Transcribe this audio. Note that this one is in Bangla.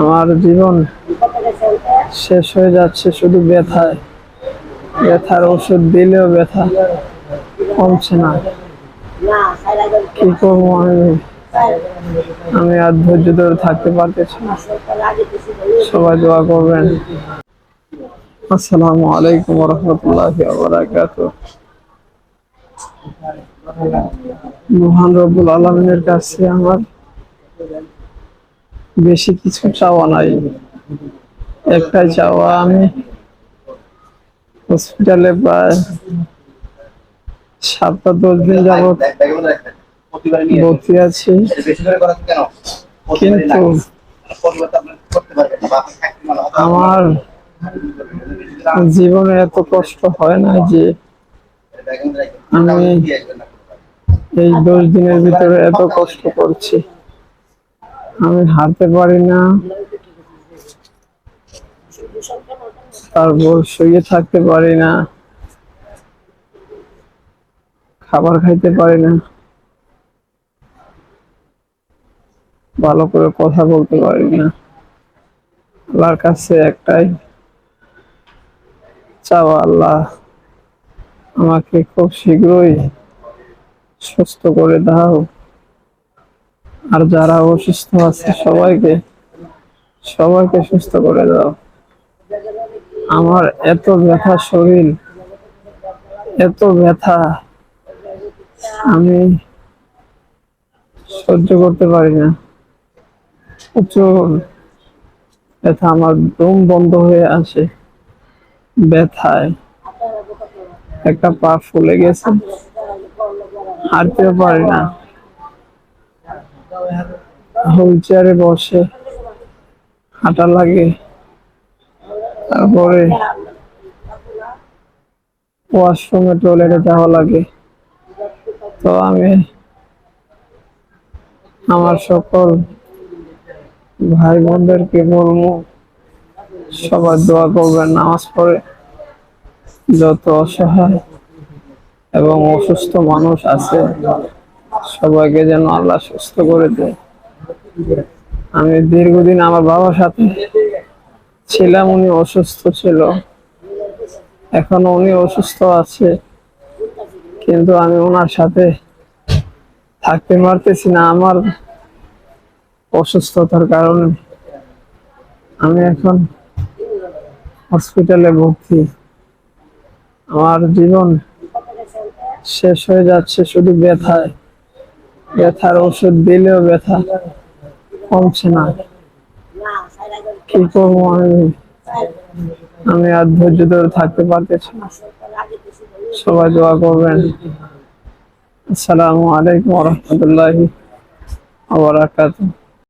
আমার জীবন শেষ হয়ে যাচ্ছে শুধু ব্যথায়। ব্যথার ওষুধ দিলেও ব্যথা কমছে না। কি করব আমি? আমি আর ধৈর্য ধরে থাকতে পারতেছি না। সবাই দোয়া করবেন। আসসালামু আলাইকুম রহমতুল্লাহ বারাকাত মহান রব্বুল আলমিনের কাছে আমার বেশি কিছু চাওয়া নাই। একটাই চাওয়া আমি হসপিটালে প্রায় সাতটা দশ দিন যাবত ভর্তি আছি। কিন্তু আমার জীবনে এত কষ্ট হয় না যে আমি এই দশ দিনের ভিতরে এত কষ্ট করছি। আমি হাঁটতে পারি না। তারপর শুয়ে থাকতে পারি না। খাবার খাইতে পারি না। ভালো করে কথা বলতে পারি না। আল্লাহর কাছে একটাই চাওয়া, আল্লাহ আমাকে খুব শীঘ্রই সুস্থ করে দাও। আর যারা অসুস্থ আছে সবাইকে সবাইকে সুস্থ করে দাও। আমার এত ব্যথা শরীর, এত ব্যথা, আমি সহ্য করতে পারি না। প্রচুর ব্যথা, আমার দম বন্ধ হয়ে আসে। ব্যথায় একটা পা ফুলে গেছে। হাঁটতেও পারি না। হুইল চেয়ারে বসে, হাঁটা লাগে। তারপরে ওয়াশরুমে, টয়লেটে যাওয়া লাগে। তো আমি আমার সকল ভাই বোনদেরকে বলব, সবার দোয়া করবেন, নামাজ পড়ে যত অসহায় এবং অসুস্থ মানুষ আছে সবাইকে যেন আল্লাহ সুস্থ করে দেয়। আমি দীর্ঘদিন আমার বাবার সাথে ছিলাম, উনি অসুস্থ ছিল। এখন উনি অসুস্থ আছে। কিন্তু আমি ওনার সাথে থাকতে পারতেছি না। আমার অসুস্থতার কারণে আমি এখন হসপিটালে ভর্তি। আমার জীবন শেষ হয়ে যাচ্ছে শুধু ব্যথায়। ব্যথার ওষুধ দিলেও ব্যথা কমছে না। কি করব আমি? আমি আর ধৈর্য ধরে থাকতে পারতেছি না। সবাই দোয়া করবেন। আসসালামু আলাইকুম রহমতুল্লাহি